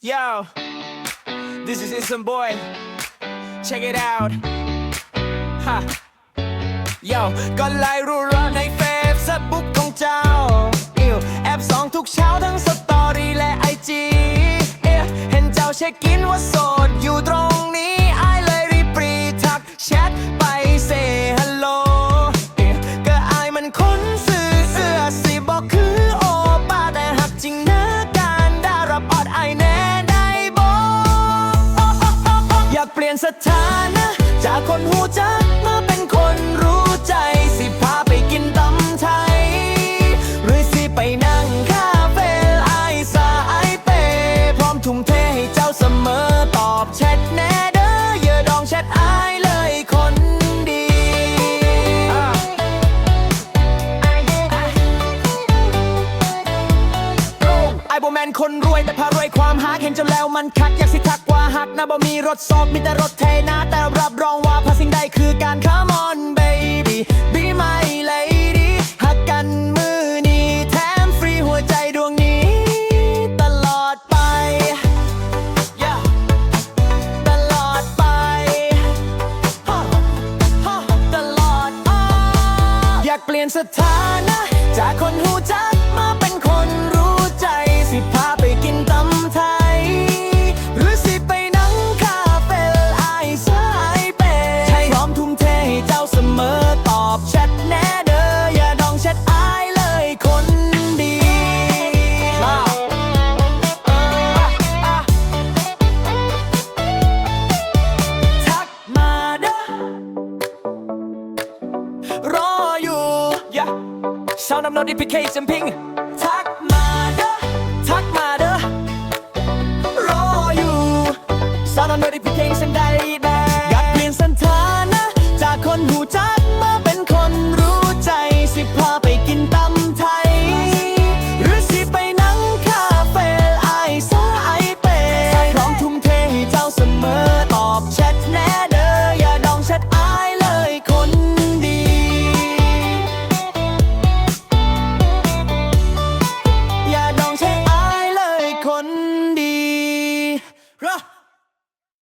Yo, this is Instant Boy. Check it out. Ha. Yo ก็ไลน์รัวๆในเฟซบุ๊กของเจ้าอิวแอปสองทุกเช้าทั้งสตอรี่และไอจีเห็นเจ้าเช็คอินว่าโสดอยู่ตรงนี้ไอเลยรีบรีทักแชทไปเซฮัลโหลก็ไอายมันคน สถานะ จากคนหูจัก ไอโบแมนคนรวยแต่พารวยความหาเห็นจนแล้วมันคักอยากสิทักว่าหักนะบ่มีรถซอกมีแต่รถเทนะ แต่รับรองว่าพาสิ่งใดคือการ Come on baby be my lady หักกันมือนี้แถมฟรีหัวใจดวงนี้ ตลอดไป Yeah ตลอดไป ฮะฮะตลอดไปอยากเปลี่ยนสถานะ จากคนหูจัก Sound I'm not implication พิงทักมาเด้อทักมาเด้อรออยู่ Sound I'm not implication ใดใดอยากเปลี่ยนสถานะจากคนหูจักมาเป็นคนรู้ใจสิพาไปกินตำไทย หรือสิไปนั่งคาเฟ่ไอซ่าไอเป้พร้อมทุ่มเทให้เจ้าเสมอตอบแชทแน่